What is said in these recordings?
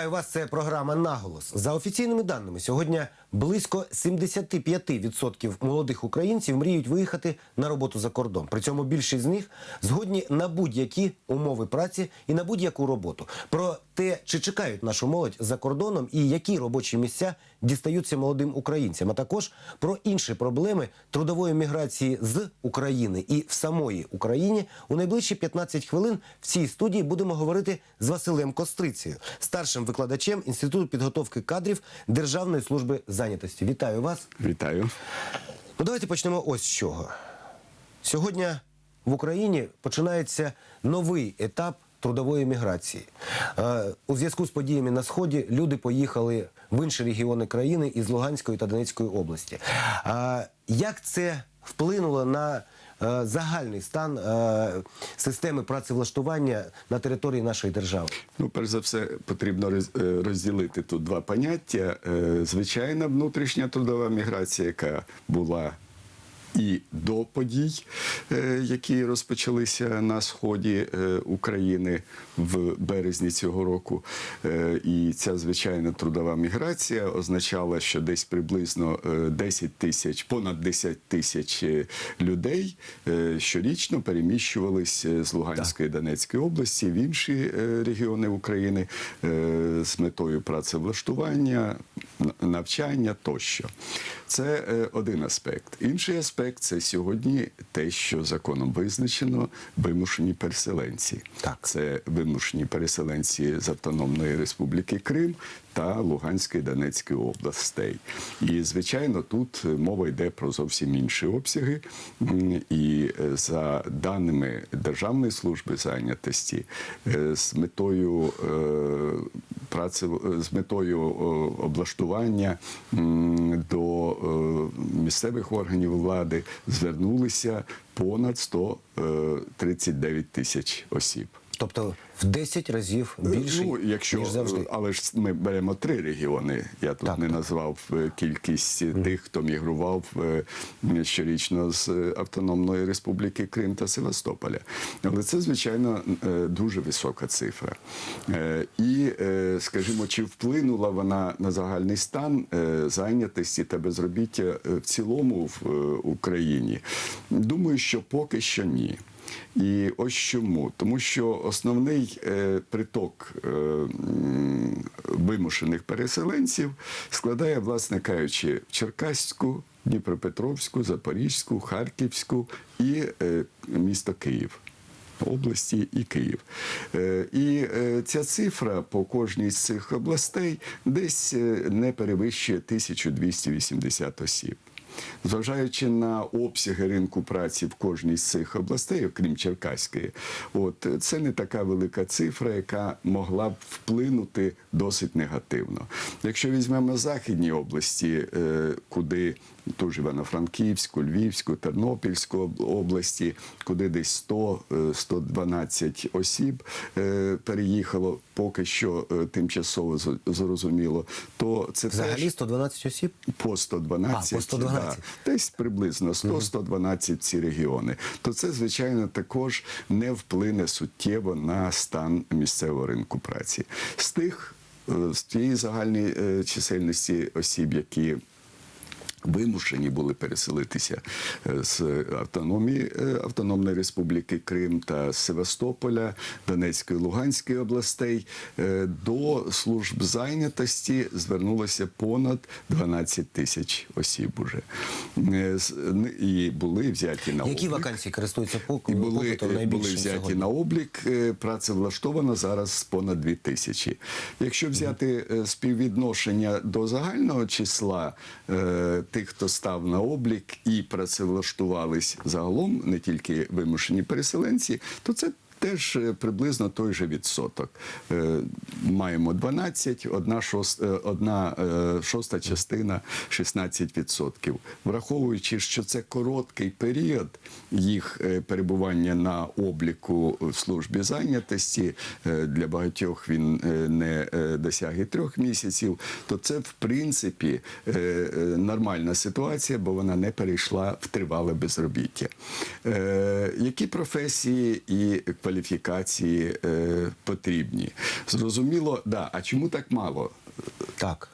Вітаю вас. Це програма Наголос. За офіційними даними, сьогодні близько 75% молодих українців мріють виїхати на роботу за кордон. При цьому більшість з них згодні на будь-які умови праці і на будь-яку роботу. Про те, чи чекають нашу молодь за кордоном і які робочі місця дістаються молодим українцям, а також про інші проблеми трудової міграції з України і в самої Україні у найближчі 15 хвилин в цій студії будемо говорити з Василем Кострицею, старшим викладачем Інституту підготовки кадрів Державної служби зайнятості. Вітаю вас. Вітаю. Ну, давайте почнемо ось з чого. Сьогодні в Україні починається новий етап трудової міграції. Е, У зв'язку з подіями на сході люди поїхали в інші регіони країни із Луганської та Донецької області. Як це вплинуло на е, загальний стан е, системи працевлаштування на території нашої держави? Ну, перш за все, потрібно е, розділити тут два поняття: Е, звичайна внутрішня трудова міграція, яка була. І до подій, е, які розпочалися на сході е, України в березні цього року, Е, і ця звичайна трудова міграція означала, що десь приблизно е, 10 тисяч, понад 10 тисяч людей щорічно переміщувались е, з Луганської і Донецької області в інші регіони України з метою працевлаштування, навчання тощо. Це е, один аспект. Інший аспект це сьогодні те, що законом визначено вимушені переселенці. Так. Це вимушені переселенці з Автономної Республіки Крим та Луганської Донецької областей. І звичайно, тут мова йде про зовсім інші обсяги. І е, за даними Державної служби зайнятості, е, з метою е, праці з метою облаштування до е, місцевих органів влади звернулися понад 139 тисяч осіб. Тобто в 10 разів більше, ну, якщо, ніж завжди. Але ж ми беремо три регіони. Я тут Так, не так. назвав е, кількість тих, хто мігрував е, щорічно з е, Автономної Республіки Крим та Севастополя. Але це, звичайно, е, дуже висока цифра. Е, І, е, скажімо, чи вплинула вона на загальний стан е, зайнятості та безробіття е, в цілому в е, Україні? Думаю, що поки що ні. І ось чому. Тому що основний е, приток е, вимушених переселенців складає, власне кажучи, Черкаську, Дніпропетровську, Запорізьку, Харківську і е, місто Київ. Області і Київ. Е, І е, ця цифра по кожній з цих областей десь е, не перевищує 1280 осіб. Зважаючи на обсяги ринку праці в кожній з цих областей, окрім Черкаської, от це не така велика цифра, яка могла б вплинути досить негативно. Якщо візьмемо західні області, е, куди ту ж Івано-Франківську, Львівську, Тернопільську об- області, куди десь 100, е, 112 осіб е, переїхало, поки що тимчасово зрозуміло, то це Взагалі теж 112 осіб? по 112, А, по 112. Да, десь приблизно 100-112 ці регіони. То це, звичайно, також не вплине суттєво на стан місцевого ринку праці. З тих е, з тієї загальної е, чисельності осіб, які Вимушені були переселитися е, з автономії е, Автономної Республіки Крим та Севастополя, Донецької Луганської областей. Е, До служб зайнятості звернулося понад 12 тисяч осіб. Уже і були взяті на Які облік. вакансії користуються І були, були взяті сьогодні? на облік, е, працевлаштовано зараз понад 2 тисячі. Якщо взяти співвідношення до загального числа тих, хто став на облік і працевлаштувались загалом, не тільки вимушені переселенці, то це Теж е, приблизно той же відсоток. Е, Маємо 12, одна, шост, е, одна шоста частина 16%. Враховуючи, що це короткий період їх перебування на обліку в службі зайнятості, для багатьох він не досяг трьох місяців, то це в принципі нормальна ситуація, бо вона не перейшла в тривале безробіття. Які професії і кваліфікації кваліфікації е, потрібні. Зрозуміло, да. А чому так мало? Так.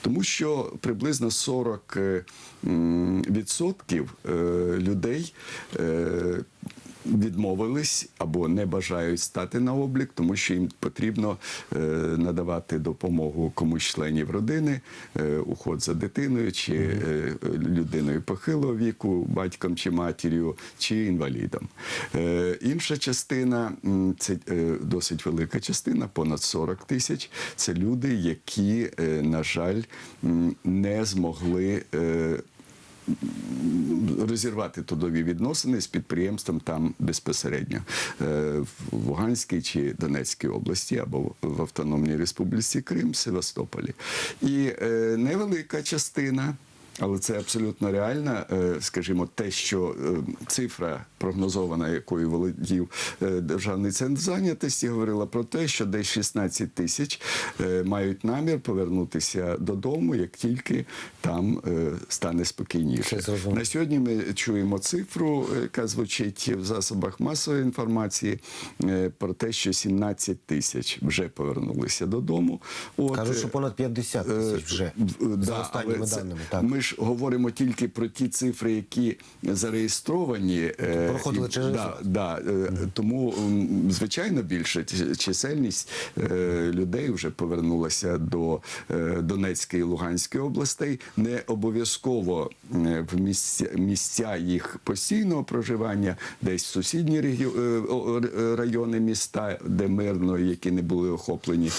Тому що приблизно 40 е, м, відсотків е, людей е, відмовились або не бажають стати на облік, тому що їм потрібно е, надавати допомогу комусь членів родини, е, уход за дитиною чи е, людиною похилого віку, батьком чи матір'ю, чи інвалідом. Інша частина це досить велика частина, понад 40 тисяч. Це люди, які, на жаль, не змогли. Розірвати трудові відносини з підприємством там безпосередньо е, в Луганській чи Донецькій області або в Автономній Республіці Крим, Севастополі. І е, невелика частина. Але це абсолютно реально, е, скажімо, те, що е, цифра прогнозована, якою володів е, державний центр зайнятості, говорила про те, що десь 16 тисяч мають намір повернутися додому, як тільки там стане спокійніше. На сьогодні ми чуємо цифру, яка звучить в засобах масової інформації, про те, що 17 тисяч вже повернулися додому. От, Кажуть, що понад 50 Е, тисяч вже за да, останніми даними. Так. Ми ж говоримо тільки про ті цифри, які зареєстровані. е, Проходили через да, да, е, Тому, звичайно, більше чисельність е, людей вже повернулася до Донецької і Луганської областей. Не обов'язково в місця, місця їх постійного проживання, десь в сусідні регі- райони міста, де мирно, які не були охоплені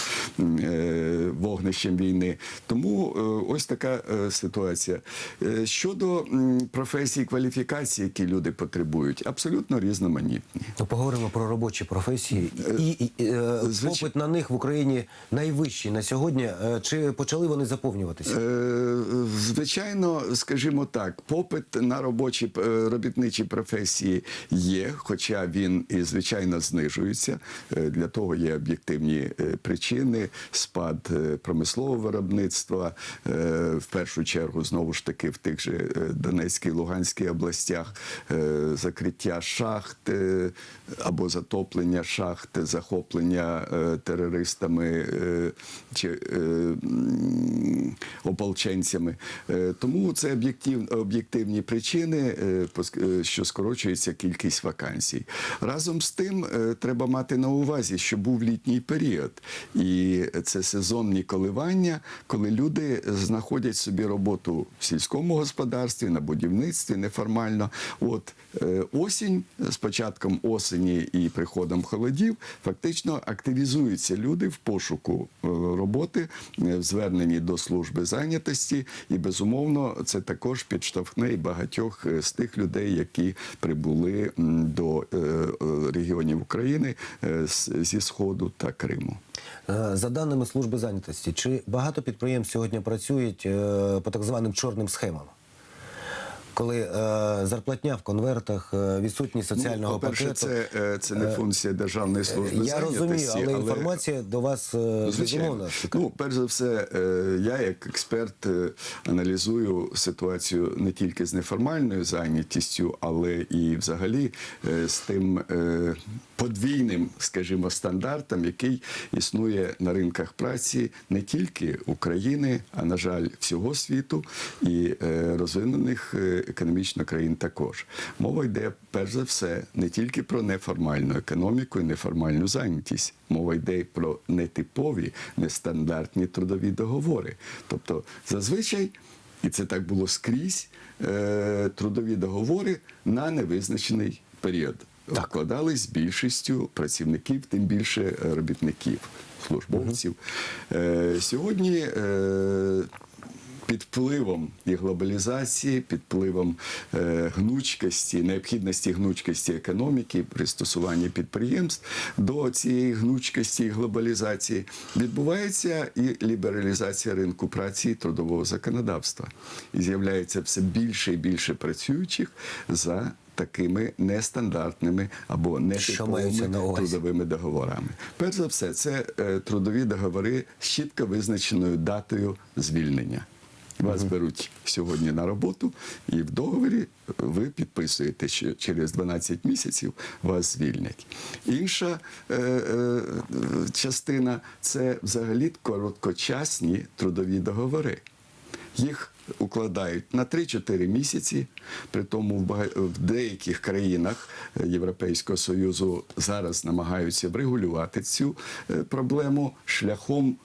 вогнищем війни. Тому ось така ситуація. Е, Щодо професій і які люди потребують, абсолютно різноманітні. Ну, поговоримо про робочі професії. І, і е, звич- попит на них в Україні найвищий на сьогодні. Е, Чи почали вони заповнюватися? Е, Звичайно, скажімо так, попит на робочі е, робітничі професії є, хоча він і звичайно знижується. Е, Для того є об'єктивні е, причини: спад е, промислового виробництва, е, в першу чергу знову ж таки в тих же е, Донецькій Луганській областях, е, закриття шахт е, або затоплення шахт, захоплення терористами чи ополченцями. Тому це об'єктив, об'єктивні причини, що скорочується кількість вакансій. Разом з тим, треба мати на увазі, що був літній період, і це сезонні коливання, коли люди знаходять собі роботу в сільському господарстві, на будівництві неформально. От е, осінь з початком осені і приходом холодів фактично активізуються люди в пошуку е, роботи, е, в зверненні до служби зайнятості, і безумовно це також підштовхне і багатьох з тих людей, які прибули до регіонів України зі сходу та Криму. За даними служби зайнятості, чи багато підприємств сьогодні працюють по так званим чорним схемам? Коли е, зарплатня в конвертах, е, відсутність соціального ну, пакету. це, е, це не функція державної служби Я зайнятості. розумію, але, інформація до вас е, безумовно. Ну, перш за все, е, я як експерт е, аналізую ситуацію не тільки з неформальною зайнятістю, але і взагалі е, з тим е, подвійним, скажімо, стандартом, який існує на ринках праці не тільки України, а на жаль, всього світу і е, розвинених е, економічно країн також. Мова йде перш за все не тільки про неформальну економіку і неформальну зайнятість. Мова йде про нетипові, нестандартні трудові договори. Тобто, зазвичай, і це так було скрізь, е, трудові договори на невизначений період. Вкладались більшістю працівників, тим більше е, робітників, службовців. Е, сьогодні е, під впливом і глобалізації, під впливом е, гнучкості, необхідності гнучкості економіки, пристосування підприємств до цієї гнучкості і глобалізації відбувається і лібералізація ринку праці і трудового законодавства. І з'являється все більше і більше працюючих за такими нестандартними або нетиповими трудовими договорами. Перш за все, це е, трудові договори з чітко визначеною датою звільнення. Вас беруть сьогодні на роботу, і в договорі ви підписуєте, що через 12 місяців вас звільнять. Інша е, е, частина це взагалі короткочасні трудові договори. Їх укладають на 3-4 місяці. При тому в, бага- в деяких країнах Європейського Союзу зараз намагаються врегулювати цю е, проблему шляхом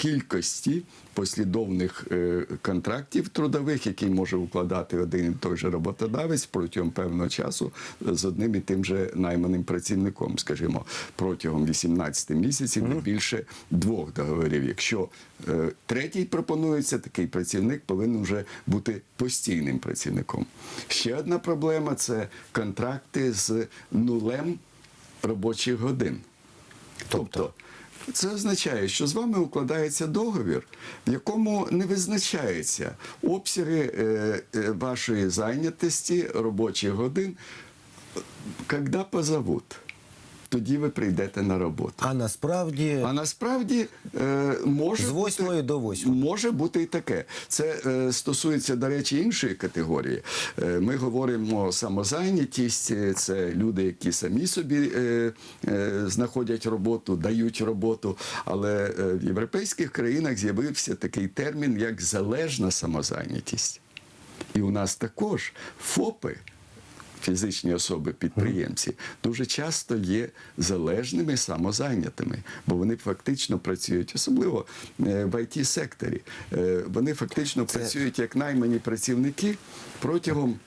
кількості послідовних е, контрактів трудових, які може укладати один і той же роботодавець протягом певного часу з одним і тим же найманим працівником, скажімо, протягом 18 місяців не більше двох договорів. Якщо е, третій пропонується, такий працівник повинен вже бути постійним працівником. Ще одна проблема це контракти з нулем робочих годин. Тобто, це означає, що з вами укладається договір, в якому не визначається обсяги е, е, вашої зайнятості робочих годин, коли позовуть. Тоді ви прийдете на роботу. А насправді А насправді е, може З восьмої бути, до восьмої. може бути і таке. Це е, стосується, до речі, іншої категорії. Е, ми говоримо самозайнятість, це люди, які самі собі е, е, знаходять роботу, дають роботу. Але е, в європейських країнах з'явився такий термін, як залежна самозайнятість. І у нас також ФОПи фізичні особи-підприємці дуже часто є залежними самозайнятими, бо вони фактично працюють, особливо е, в it секторі Е, Вони фактично працюють як наймані працівники протягом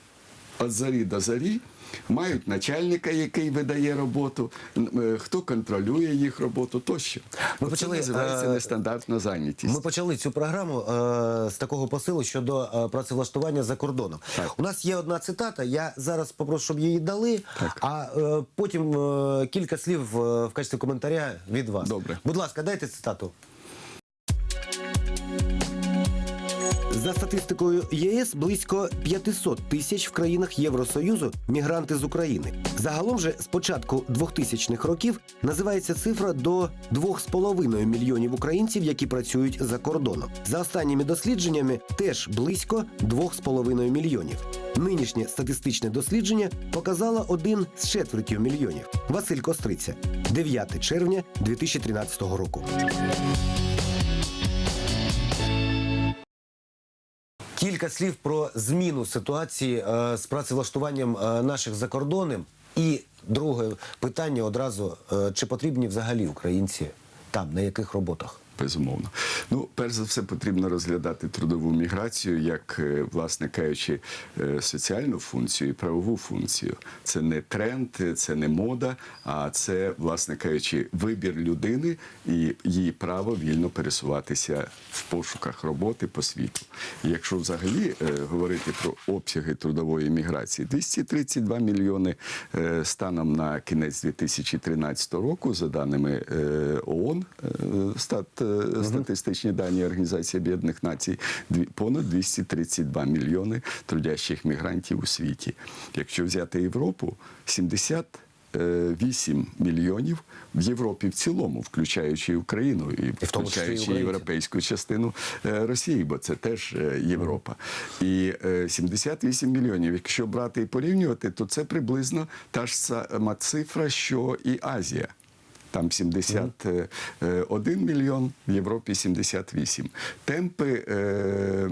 від зарі до зарі. Мають начальника, який видає роботу, е, хто контролює їх роботу, тощо. Ми Це почали, називається е, нестандартна зайнятість. Ми почали цю програму е, з такого посилу щодо е, працевлаштування за кордоном. Так. У нас є одна цитата. Я зараз попрошу, щоб її дали, Так. а е, потім е, кілька слів в качестві коментаря від вас. Добре. Будь ласка, дайте цитату. За статистикою ЄС, близько 500 тисяч в країнах Євросоюзу мігранти з України. Загалом же з початку 2000-х років називається цифра до 2,5 мільйонів українців, які працюють за кордоном. За останніми дослідженнями теж близько 2,5 мільйонів. Нинішнє статистичне дослідження показало один з четвертю мільйонів. Василь Костриця, 9 червня 2013 року. Кілька слів про зміну ситуації е, з працевлаштуванням е, наших закордонним. І друге питання одразу: е, чи потрібні взагалі українці там, на яких роботах? Безумовно. Ну, перш за все, потрібно розглядати трудову міграцію як, е, власне кажучи, е, соціальну функцію і правову функцію. Це не тренд, це не мода, а це, власне кажучи, вибір людини і її право вільно пересуватися в пошуках роботи по світу. Якщо взагалі е, говорити про обсяги трудової міграції, 232 мільйони станом на кінець 2013 року, за даними ООН, стат, статистичні дані Організації Об'єднаних Націй, понад 232 мільйони трудящих мігрантів у світі. Якщо взяти Європу, 70 е, 8 мільйонів в Європі в цілому, включаючи Україну, і, і включаючи європейську частину е, Росії, бо це теж е, Європа. І е, 78 мільйонів. Якщо брати і порівнювати, то це приблизно та ж сама цифра, що і Азія. Там 71 мільйон, в Європі 78. Темпи е,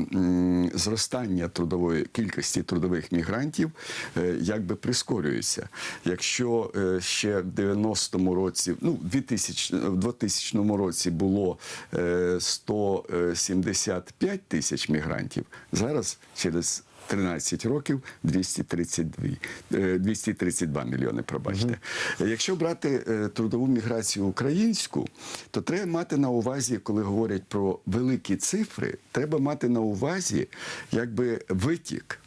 зростання трудової кількості трудових мігрантів е, якби прискорюються. Якщо е, ще в 90-му році, ну, 2000, в 2000 році було е, 175 тисяч мігрантів, зараз через 13 років 232, е, 232 мільйони, пробачте. Якщо брати е, трудову міграцію українську, то треба мати на увазі, коли говорять про великі цифри, треба мати на увазі якби витік.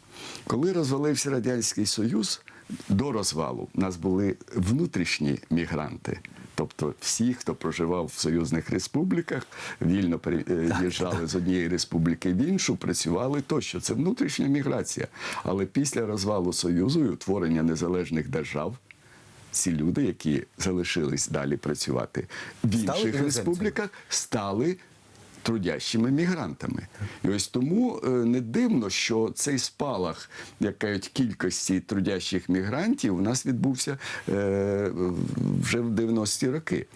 Коли розвалився Радянський Союз, до розвалу у нас були внутрішні мігранти. Тобто всі, хто проживав в союзних республіках, вільно переїжджали з однієї республіки в іншу, працювали тощо. Це внутрішня міграція. Але після розвалу Союзу і утворення незалежних держав. Ці люди, які залишились далі працювати в інших республіках, стали трудящими мігрантами. І ось тому е, не дивно, що цей спалах, як кажуть, кількості трудящих мігрантів у нас відбувся е, вже в 90-ті роки.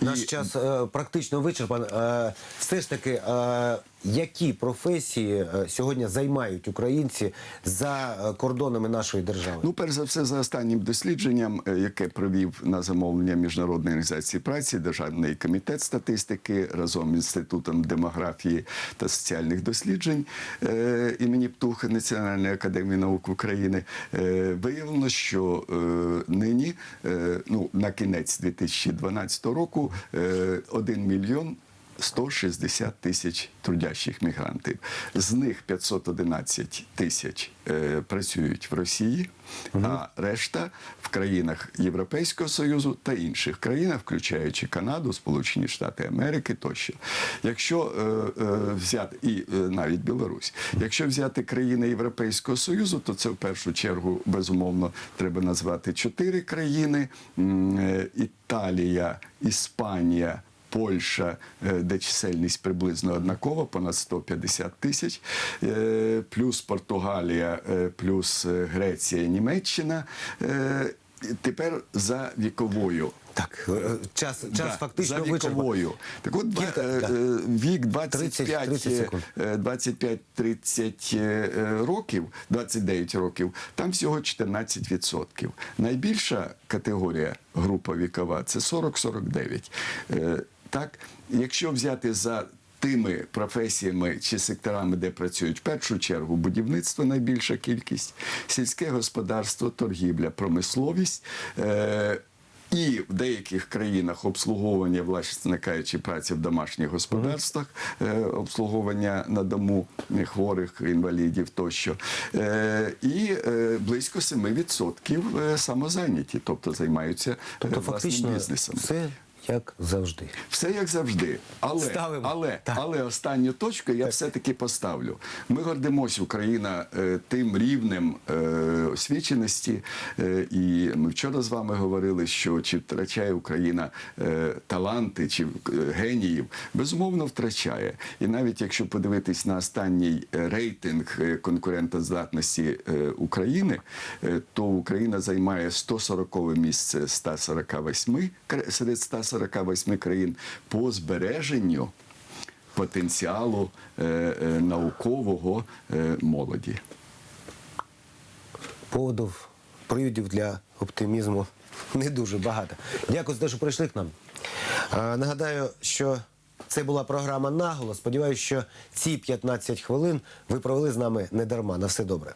Наш І- час е, практично вичерпан. Е, все ж таки, е, які професії е, сьогодні займають українці за е, кордонами нашої держави? Ну, перш за все, за останнім дослідженням, е, яке провів на замовлення Міжнародної організації праці, Державний комітет статистики разом з інститутом демографії та соціальних досліджень імені Птуха Національної академії наук України, виявлено, що нині, ну на кінець 2012 року, е, 1 мільйон. 160 тисяч трудящих мігрантів. З них 511 тисяч е, працюють в Росії, а решта в країнах Європейського Союзу та інших країнах, включаючи Канаду, Сполучені Штати Америки тощо. Якщо е, е, взяти і е, навіть Білорусь, якщо взяти країни Європейського Союзу, то це в першу чергу безумовно треба назвати чотири країни: е, Італія, Іспанія. Польща, е, де чисельність приблизно однакова, понад 150 тисяч, е, плюс Португалія, е, плюс Греція, Німеччина. Тепер за віковою. Так, час, час Да, фактично за віковою. Так от Кілька, да. вік 25, секунд. е, 25-30 е, років, 29 років, там всього 14%. Найбільша категорія група вікова це 40-49. Так, якщо взяти за тими професіями чи секторами, де працюють в першу чергу будівництво найбільша кількість, сільське господарство, торгівля, промисловість. Е, і в деяких країнах обслуговування, власне кажучи, праці в домашніх господарствах, е, обслуговування на дому хворих інвалідів тощо. Е, і е, близько 7% е, самозайняті, тобто займаються Тобто, власним бізнесом. все як завжди. Все як завжди. Але Ставимо. але, так. але остання точка я все-таки поставлю. Ми гордимося, Україна е, тим рівнем е, освіченості. Е, і ми вчора з вами говорили, що чи втрачає Україна таланти чи геніїв, безумовно втрачає. І навіть якщо подивитись на останній рейтинг конкурентоздатності України, то Україна займає 140 місце 148 серед 140 48 країн по збереженню потенціалу е, е, наукового е, молоді. Поводів, привідів для оптимізму не дуже багато. Дякую за те, що прийшли к нам. А, нагадаю, що це була програма наголос. Сподіваюся, що ці 15 хвилин ви провели з нами не дарма. На все добре.